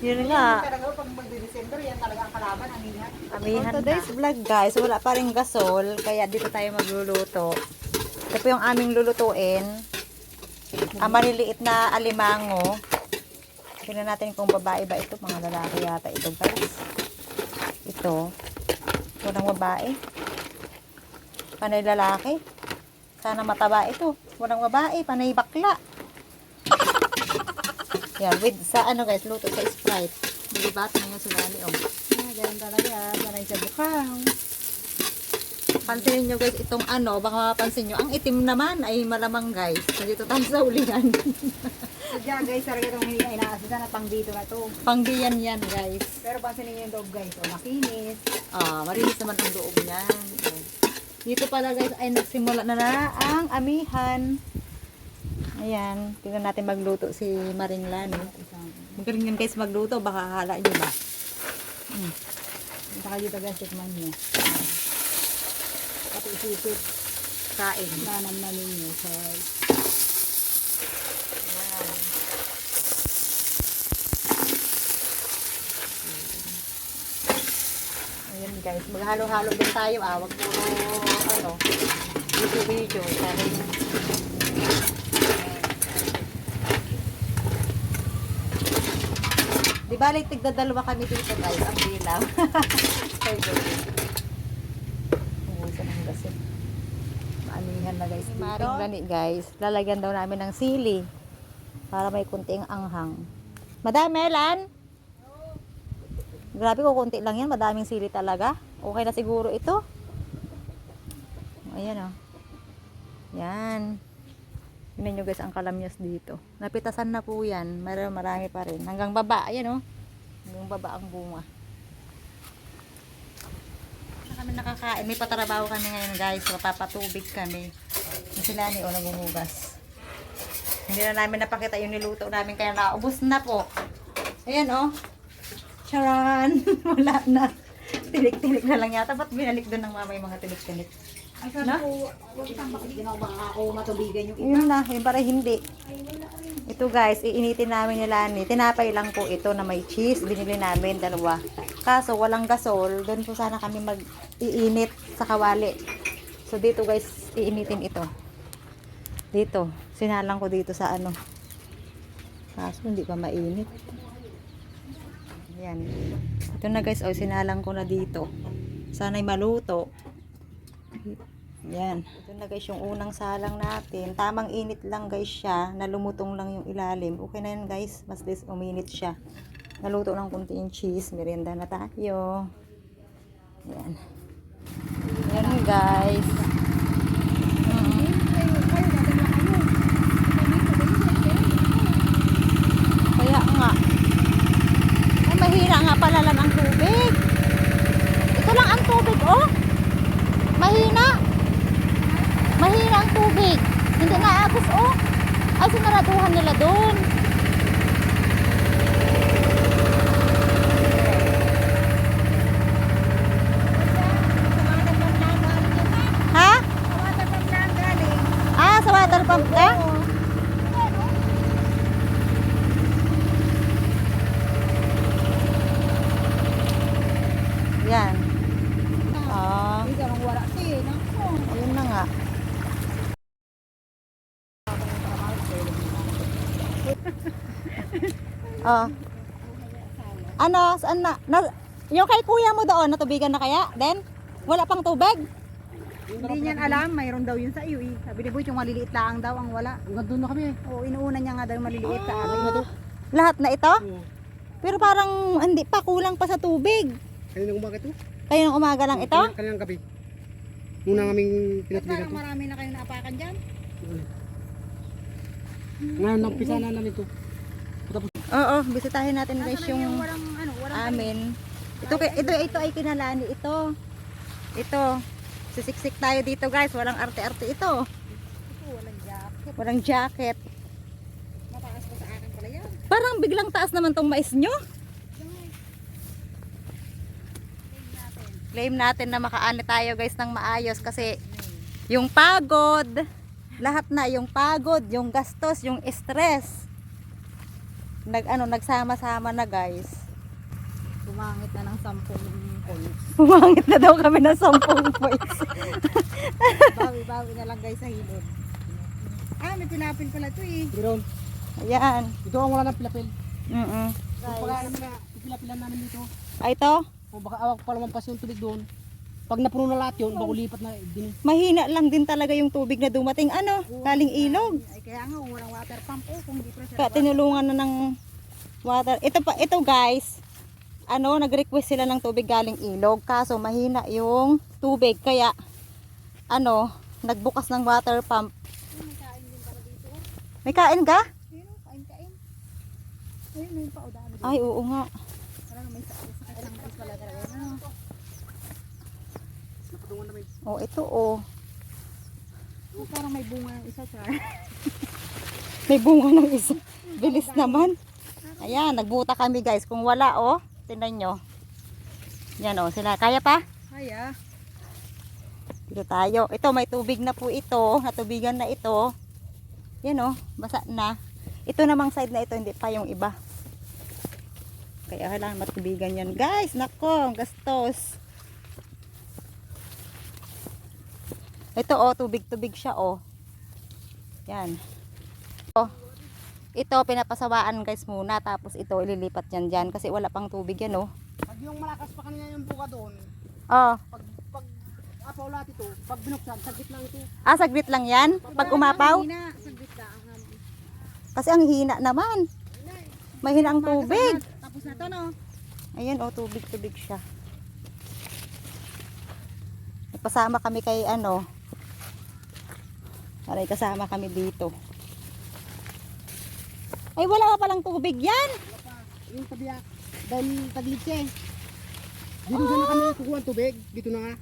Yun nga. Talaga pag mag-December, yan talaga ang kalaban, anihan. Amihan today's vlog guys, wala pa rin gasol, kaya dito tayo magluluto. Ito po yung aming lulutuin. Ang maliliit na alimango. Tingnan natin kung babae ba ito, mga lalaki yata ito guys. Ito. Walang babae. Panay lalaki. Sana mataba ito. Walang babae, panay bakla. Yan, with sa ano guys, luto sa Sprite. Dilibat na yun sila ni Om. Ah, ganun talaga. Ganun sa bukang. Pansinin nyo guys, itong ano, baka mapapansin nyo, ang itim naman ay malamang guys. Nandito tayo sa ulingan. Sadya guys, talaga itong hindi na inaasisa na pang dito na to. Panggiyan yan guys. Pero pansinin niyo yung dog guys, o makinis. Ah, marinis naman ang loob niyan. Oh. Dito pala guys ay nagsimula na na ang amihan. Ayan, tingnan natin magluto si Maring Lani. Magaling yan guys magluto, baka hala nyo ba? Mm. Punta kayo dito guys, tikman niyo. Pati isipit, Kain. nanam na ninyo sa. Ayan guys, maghalo-halo din tayo ah. Wag puro ano, video-video. Dahil Di ba like tigda dalawa kami dito guys, ang bilang. Kay Joey. Ubusan ng gasin. Maanihan na guys. Maring gani guys. Lalagyan daw namin ng sili. Para may kunting anghang. Madami, Lan? Grabe ko, kunti lang yan. Madaming sili talaga. Okay na siguro ito. Ayan o. Oh. Yan. Tingnan nyo guys ang kalamyas dito. Napitasan na po yan. Meron marami pa rin. Hanggang baba. Ayan o. Oh. Hanggang baba ang bunga. Na kami nakakain. May patrabaho kami ngayon guys. Mapapatubig kami. Yung Sila ni o naghuhugas. Hindi na namin napakita yung niluto namin kaya naubos na po. Ayan oh. Charan! Wala na. Tilik-tilik na lang yata. Ba't binalik doon ng mama yung mga tilik-tilik? Na? Yun na, yung para hindi. Ito guys, iinitin namin nila ni. Tinapay lang po ito na may cheese. Binili namin, dalawa. Kaso walang gasol. Doon po sana kami mag-iinit sa kawali. So dito guys, iinitin ito. Dito. Sinalang ko dito sa ano. Kaso hindi pa mainit. Yan. Ito na guys, oh, sinalang ko na dito. Sana'y maluto. Yan. Ito na guys yung unang salang natin. Tamang init lang guys siya. Nalumutong lang yung ilalim. Okay na yan guys. Mas this uminit siya. Naluto ng kunti yung cheese. Merienda na tayo. Yan. Yan guys. Mm. Kaya nga. Ay, mahina nga pala lang ang tubig. Ito lang ang tubig, oh. Mahina. Mahina ang tubig. Hindi na agos, oh. Ay, sinaraduhan nila doon. Ha? Ah, sa water pump ka? Yan. Ah, Hindi ka nang wala siya, eh, no? ayun na nga. Oh. Ano, saan na, na yung kay kuya mo doon, natubigan na kaya? Then, wala pang tubig? Hindi niyan alam, mayroon daw yun sa iyo eh. Sabi ni Boy, yung maliliit lang daw ang wala. Hanggang doon na kami eh. Oo, inuuna niya nga daw yung maliliit sa akin. Lahat na ito? Pero parang hindi pa, kulang pa sa tubig. Kanina umaga ito? Kayo ng umaga lang ito? Kanina, kaninang gabi. Muna kaming pinatubigan parang ito. marami na kayo naapakan dyan? Ngayon, nampisa na namin ito. Oo, bisitahin natin guys na yung walang ano, walang amin. Ito, kay- ito, ito ay kinalani ito. Ito. Sisiksik tayo dito guys. Walang arte-arte ito. Ito, walang jacket. Walang jacket. Mataas pa sa akin pala yan. Parang biglang taas naman tong mais nyo. Claim natin na makaani tayo guys ng maayos kasi yung pagod, lahat na yung pagod, yung gastos, yung stress. Nag ano, nagsama-sama na guys. Gumangit na ng sampung points. Pumangit na daw kami ng 10 points. Bawi-bawi na lang guys sa hilod. Ah, may pinapil pala ito eh. Meron. Ayan. Ito ang wala ng pilapil. Mm Kung pag naman na pilapilan namin dito. Ay, ito. O baka awak pa lumampas yung tubig doon. Pag napuno na lahat yun, bago lipat na din. Mahina lang din talaga yung tubig na dumating. Ano? Galing ilog. Ay kaya nga, walang water pump oh, kung hindi pressure. Kaya tinulungan na ng water. Ito pa, ito guys. Ano, nag-request sila ng tubig galing ilog. Kaso mahina yung tubig. Kaya, ano, nagbukas ng water pump. May kain din para dito. May kain ka? Ayun oh, kain-kain. Ayun, may pa, o dami dito. Ay, oo nga. Parang may sa pala talaga. Ano? Napatungan namin. Oh, ito oh. Oh, parang may bunga ng isa, Char. May bunga ng isa. Bilis naman. Ayan, nagbuta kami guys. Kung wala oh, tingnan nyo. Yan oh, sila. Kaya pa? Kaya. Dito tayo. Ito, may tubig na po ito. Natubigan na ito. Yan oh, basa na. Ito namang side na ito, hindi pa yung iba. Kaya kailangan matubigan yan. Guys, nako, ang gastos. Ito oh, tubig-tubig siya oh. Yan. Oh. Ito, pinapasawaan guys muna. Tapos ito, ililipat yan dyan. Kasi wala pang tubig yan oh. Pag yung malakas pa kanina yung buka doon, Oh, pag pag apaw lahat ito, pag binuksan, saglit lang ito. ah, saglit lang yan. Pag umapaw. Hina, saglit lang. Kasi ang hina naman. Mahina ang tubig. Tapos na to, no? Ayan oh, tubig-tubig siya. Nagpasama kami kay ano. Para kasama kami dito. Ay, wala pa palang tubig yan. Yung tabiya, dahil taglit siya eh. Dito sana kami kukuha ng tubig, dito na nga.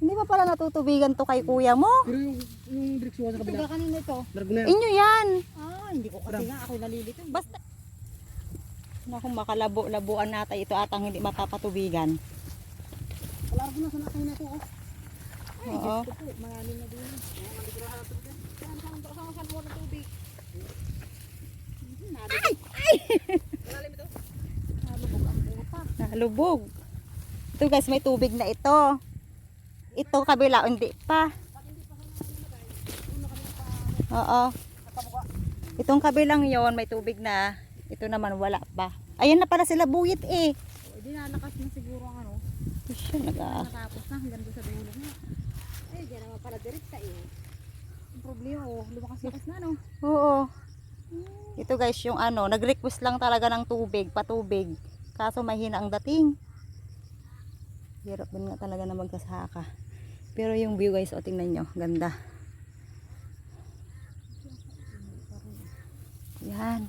Hindi pa pala natutubigan to kay kuya mo. Pero yung, yung direksyon sa kabila, ba kanina ito? largo na yan. Inyo yan. Ah, hindi ko kasi nga ako nalilito. Basta. Naku, makalabo-labuan natin ito atang hindi mapapatubigan. Largo na sana kayo na ito. Oh. Oo. Manganin na din. Saan, saan, saan, tubig? Ay! Ay! Nalubog ang puta. Nalubog. Ito guys, may tubig na ito. Ito kabila, hindi pa. Oo. Itong kabilang yon may tubig na. Ito naman wala pa. Ayan na pala sila buyit eh. O, di nalakas na siguro ang ano. Siya, naga. Natapos na hanggang doon sa dulo na. Pala direkta eh. Ang problema, oh, lumakas-lakas na, no? Oo. Ito guys, yung ano, nag-request lang talaga ng tubig, patubig. Kaso mahina ang dating. Hirap din nga talaga na magsasaka. Pero yung view guys, o tingnan nyo, ganda. Yan.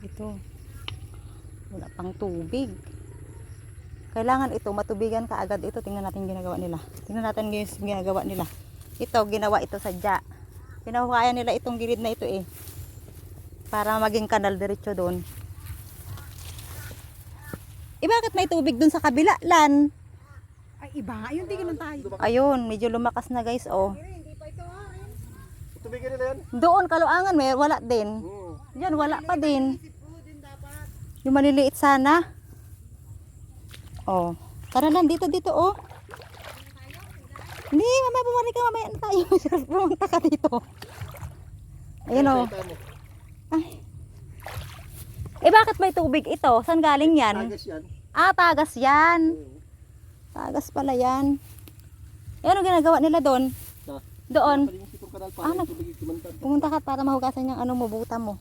Ito. Wala pang tubig. Kailangan ito, matubigan ka agad ito. Tingnan natin yung ginagawa nila. Tingnan natin yung ginagawa nila. Ito, ginawa ito sadya. Pinahukayan nila itong gilid na ito eh. Para maging kanal diretso doon. Eh bakit may tubig doon sa kabila, Lan? Ay, iba. Ayun, di ganun tayo. Ayun, medyo lumakas na guys, oh. Pero hindi pa ito, ha? Ayun. Tubig na yan. Doon, kaluangan, may wala din. Diyan, wala pa din. Yung maliliit sana. Oh. Tara lang, dito, dito, oh. Hindi, mamaya bumalik ka, mamaya na tayo. Pumunta ka dito. Ayun, oh. Ay. Eh, bakit may tubig ito? Saan galing yan? Tagas yan. Ah, tagas yan. Tagas pala yan. Eh, ano ginagawa nila doon? Doon. Ah, nag-. Pumunta ka para mahugasan yung ano mo, buta mo.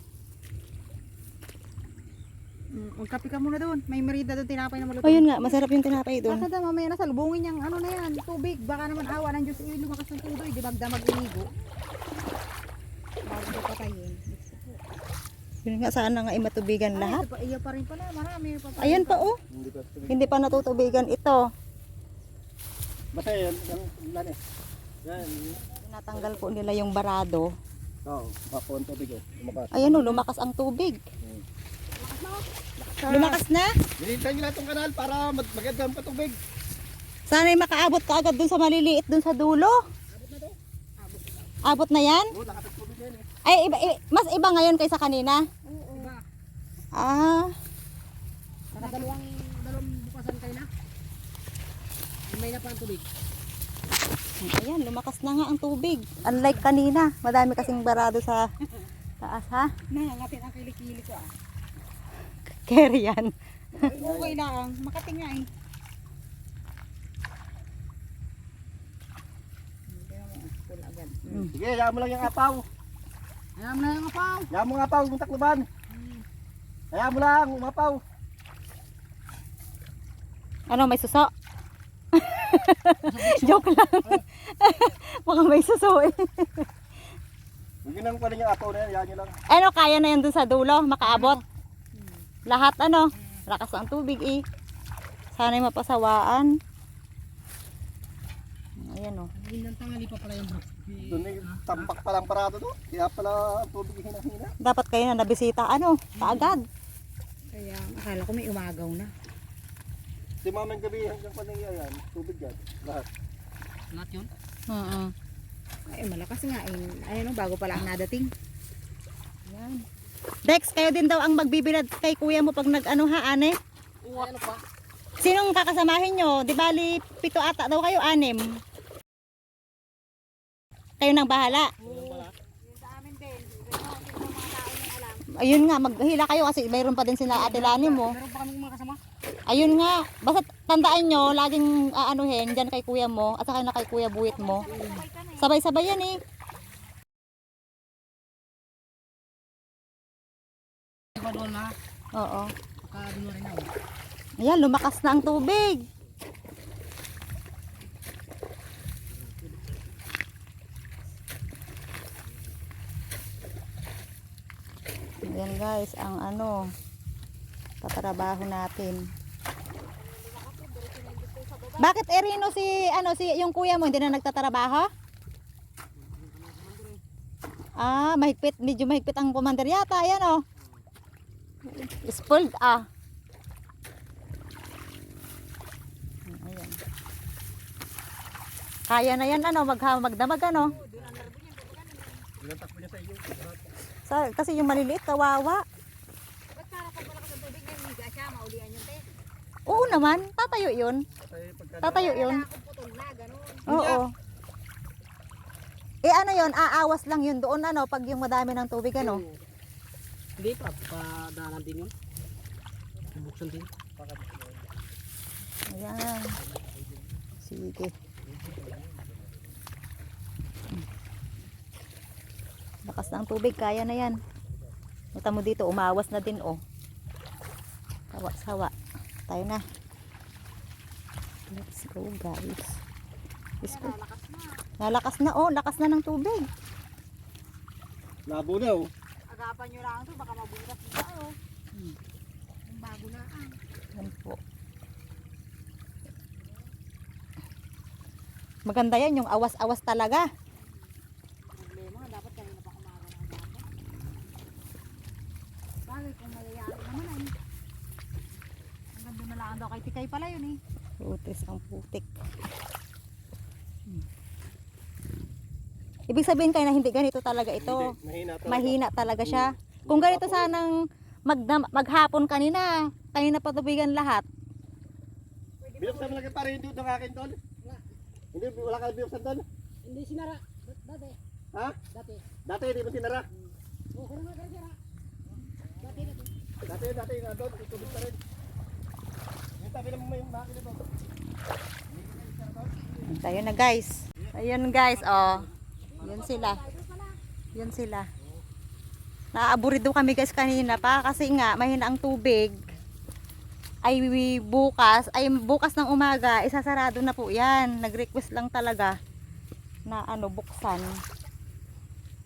Mm, magkape ka muna doon. May merida doon, tinapay na maluto. Ayun nga, masarap yung tinapay doon. Basta daw mamaya na salubungin niyang ano na yan, tubig. Baka naman awa ng Diyos, eh, lumakas ng tubig. Di magdamag inigo. Bago patayin. Yun nga, sana nga imatubigan Ay, lahat. ito pa, iya pa rin pala. Marami pa pala. Ayan pa, oh. Hindi pa tubig. Hindi pa natutubigan ito. Basta yan, yan, yan eh. Yan. Tinatanggal po nila yung barado. Oo, bako ang tubig oh. Lumakas. Ayan oh, lumakas ang tubig. Lumakas na? Nilintay nyo lahat kanal para mag maganda ang patubig. Sana ay makaabot ka agad dun sa maliliit dun sa dulo. Abot na yan? Oo, nakapit tubig yan eh. Ay, iba, i- mas iba ngayon kaysa kanina? Oo. Ah, Nakadalawang dalawang bukasan kayo na. May na pa ang tubig. ayan, lumakas na nga ang tubig. Unlike kanina, madami kasing barado sa taas ha. Nangangatin ang kilikili ko ah. Carry yan. Okay lang, makating nga eh. Agad. Sige, hayaan mo lang yung apaw. Hayaan mo lang yung apaw. Hayaan mo yung apaw, yung takluban. Hayaan mo lang, umapaw. Ano, may suso? Joke lang. Baka may suso eh. Huwag yun lang pa rin yung apaw na yan, nyo lang. Ano, kaya na yan dun sa dulo, makaabot. Lahat ano, lakas ang tubig eh. Sana'y mapasawaan. Ayan oh. Hindi ng tangali pa pala yung bro. Doon may tambak pa lang parado to. Kaya pala ang tubig hinang-hina. Dapat kayo na nabisita, ano, kaagad. Kaya akala ko may umagaw na. Si mamang gabi hanggang panay yan, tubig yan. Lahat. Lahat yun? Oo. Ay, malakas nga eh. Ayun, bago pa lang nadating. Yan. Dex, kayo din daw ang magbibilad kay kuya mo pag nag-ano ha, ane? Ano pa? Sinong kakasamahin nyo? Di bali, pito ata daw kayo, anim. Kayo nang bahala. Ayun nga, maghila kayo kasi mayroon pa din sila ate Lani mo. Meron pa kaming mga kasama? Ayun nga, basta tandaan nyo, laging aanuhin dyan kay kuya mo at saka na kay kuya buwit mo. Sabay-sabay yan eh. Iba doon na. Oo. Doon na. Ayan, lumakas na ang tubig. Ayan guys, ang ano, tatrabaho natin. Bakit Erino si ano si yung kuya mo hindi na nagtatrabaho? Ah, mahigpit, medyo mahigpit ang commander yata, ayan oh. Spoiled ah. Ayan. Kaya na yan ano, magha magdamag ano. Sa. Sa, kasi yung maliliit, kawawa. Ba't kung malakas ang tubig, may higa siya, maulian yung te. Oo naman, tatayo yun. Tatayo yun. Oo. Eh ano yun, aawas lang yun doon ano, pag yung madami ng tubig ano. Hindi pa, padanan din yun. Bubuksan din. Ayan. Sige. Lakas ng tubig, kaya na yan. Kita mo dito, umawas na din oh. Sawa-sawa. Tayo na. Let's go guys. Let's go. Nalakas na oh, lakas na ng tubig. Labo na oh. Agapan nyo lang ito, baka mabutas na tayo. Yung bago na ah. Yan po. Maganda yan, yung awas-awas talaga. Problema, dapat kanina pa kumaga ng dapat. Bagay kung mayayari naman ay. Hanggang doon na lang daw kay Tikay pala yun eh. Putis ang putik. Hmm. Ibig sabihin kayo na hindi ganito talaga ito. Hindi, mahina talaga. Mahina talaga siya. Kung ganito sanang magdam- maghapon kanina, kanina patubigan lahat. Binuksan mo lang yung pare hindi doon akin doon. Hindi, wala ka binuksan doon. Hindi sinara. Dati. Ha? Dati. Dati hindi mo sinara. Oo, kung naman sinara. Dati, dati. Dati, dati nga doon, itubig pa rin. Yung tabi naman mo yung bakit ito. Ayun na guys. Ayun guys, oh. Yun sila. Yun sila. Naaaburido kami guys kanina pa kasi nga mahina ang tubig. Ay bukas, ay bukas ng umaga, isasarado na po 'yan. Nag-request lang talaga na ano buksan.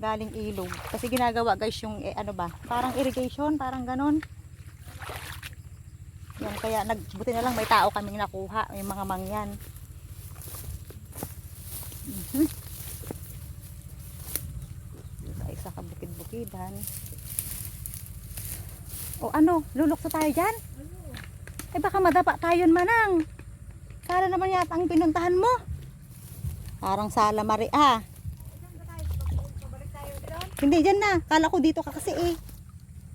Galing ilog. Kasi ginagawa guys yung eh, ano ba, parang irrigation, parang ganon. Yan kaya nagbuti na lang may tao kaming nakuha, may mga mangyan. Mhm. Sa isa ka bukid-bukidan. O ano, lulukso tayo dyan? Eh baka madapa tayo manang. Kala naman yata ang pinuntahan mo. Parang sala mari ah. Hindi, dyan na. Kala ko dito ka kasi eh.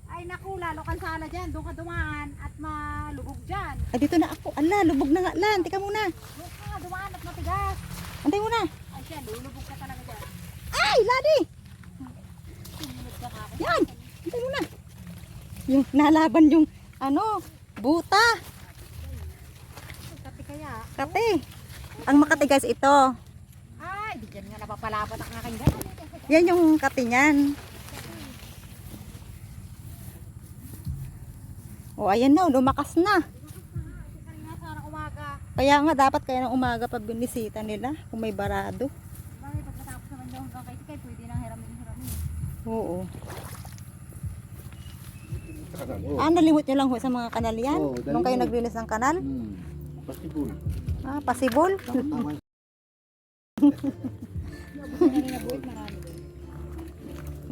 Ay naku, lalo kang sala dyan. Doon ka dumaan at malubog dyan. Ay, dito na ako. Ala, lubog na nga lan. Tika muna. Doon ka dumaan at matigas. Antay muna. Ay siya, lulubog ka talaga dyan. Ay, ladi. Yan. Antay muna. Yung nalaban yung, ano, buta. Kasi kaya. Kate. Ang makati guys, ito. Ay, di dyan nga napapalapat ang aking gano'n. Yan yung kati niyan. O, ayan na. Lumakas na. Kaya nga, dapat kaya ng umaga pa binisita nila kung may barado. Bakit pagkatapos naman daw hanggang kay Tikay, pwede nang hiramin-hiramin. Oo. Oh. Ah, nalimot nyo lang ho sa mga kanal yan? Oo, Nung kayo naglinis ng kanal? Hmm. Pastibul. Ah, pasibol?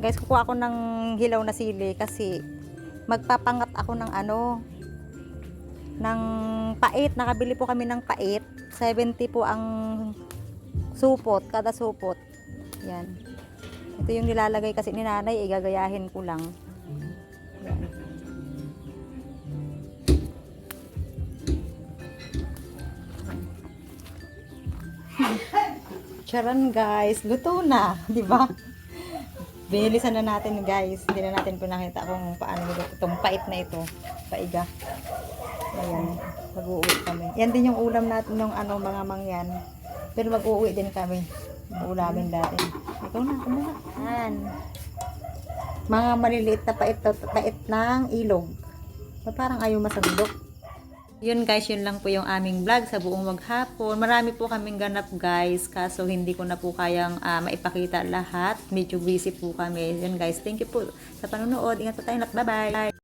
Guys, kukuha ako ng hilaw na sili kasi magpapangat ako ng ano, ng pait. Nakabili po kami ng pait. 70 po ang supot, kada supot. Yan. Ito yung nilalagay kasi ni nanay, igagayahin ko lang. Yan. Charan guys, luto na, di ba? Binilisan na natin guys. Hindi na natin pinakita kung paano nito itong pait na ito. Paiga. Ayan. Mag-uwi kami. Yan din yung ulam natin ng ano mga mangyan. Pero mag-uwi din kami. Ulamin natin. Ikaw na, ako muna. Yan. Mga maliliit na pait, pait ng ilog. Ba't parang ayaw masandok? Yun guys, yun lang po yung aming vlog sa buong maghapon. Marami po kaming ganap guys, kaso hindi ko na po kayang ah, maipakita lahat. Medyo busy po kami. Yun guys, thank you po sa panonood. Ingat po tayo. Bye-bye!